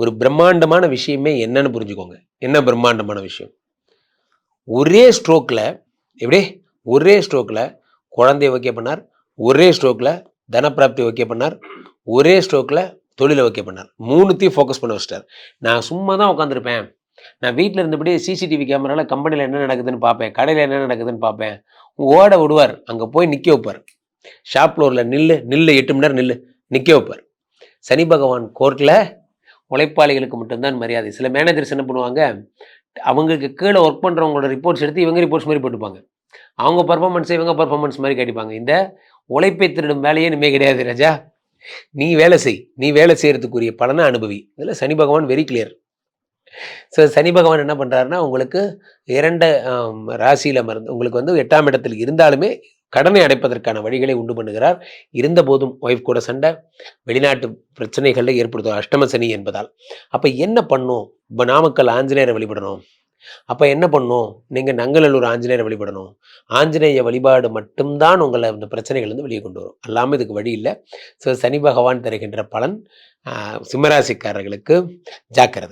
ஒரு பிரம்மாண்டமான விஷயமே என்னன்னு புரிஞ்சுக்கோங்க. என்ன பிரம்மாண்டமான விஷயம்? ஒரே ஸ்ட்ரோக்கில் எப்படி? ஒரே ஸ்ட்ரோக்கில் குழந்தைய ஓகே பண்ணார். ஒரே ஸ்ட்ரோக்கில் தனப்பிராப்தி ஓகே பண்ணார். ஒரே ஸ்ட்ரோக்கில் தொழிலை ஓகே பண்ணார். மூணுத்தையும் ஃபோக்கஸ் பண்ண வச்சிட்டார். நான் சும்மா தான் உட்காந்துருப்பேன் நான் வீட்டில் இருந்தபடியே சிசிடிவி கேமராவில் கம்பெனியில் என்ன நடக்குதுன்னு பார்ப்பேன். கடையில் என்ன நடக்குதுன்னு பார்ப்பேன். ஓட விடுவார். அங்கே போய் நிற்க வைப்பார். ஷாப் ஃப்ளோரில் நில்லு நில்லு எட்டு மணி நேரம் நில்லு நிற்க வைப்பார். சனி பகவான் கோர்ட்டில் உழைப்பாளிகளுக்கு மட்டும்தான் மரியாதை. சில மேனேஜர்ஸ் என்ன பண்ணுவாங்க அவங்களுக்கு கீழே ஒர்க் பண்ணுறவங்களோட ரிப்போர்ட்ஸ் எடுத்து இவங்க ரிப்போர்ட்ஸ் மாதிரி போட்டுப்பாங்க. அவங்க பர்ஃபார்மன்ஸ் இவங்க பர்ஃபார்மன்ஸ் மாதிரி கட்டிப்பாங்க. இந்த உழைப்பை திருடும் வேலையே இனிமே கிடையாது ராஜா. நீ வேலை செய். நீ வேலை செய்கிறதுக்குரிய பலனை அனுபவி. இதில் சனி பகவான் வெரி கிளியர் ஸோ சனி பகவான் என்ன பண்ணுறாருன்னா உங்களுக்கு இரண்டு ராசியில் மருந்து உங்களுக்கு வந்து எட்டாம் இடத்தில் இருந்தாலுமே கடனை அடைப்பதற்கான வழிகளை உண்டு பண்ணுகிறார். இருந்தபோதும் ஒய்ஃப் கூட சண்டை வெளிநாட்டு பிரச்சனைகளில் ஏற்படுத்தும் அஷ்டம சனி என்பதால். அப்போ என்ன பண்ணும்? இப்போ நாமக்கல் ஆஞ்சநேயரை வழிபடணும். அப்போ என்ன பண்ணும்? நீங்கள் நங்கநல்லூர் ஆஞ்சநேயரை வழிபடணும். ஆஞ்சநேய வழிபாடு மட்டும்தான் உங்களை இந்த பிரச்சனைகள்லேருந்து வெளியே கொண்டு வரும். அல்லாமல் இதுக்கு வழி இல்லை. ஸோ சனி பகவான் தருகின்ற பலன் சிம்மராசிக்காரர்களுக்கு ஜாக்கிரதை.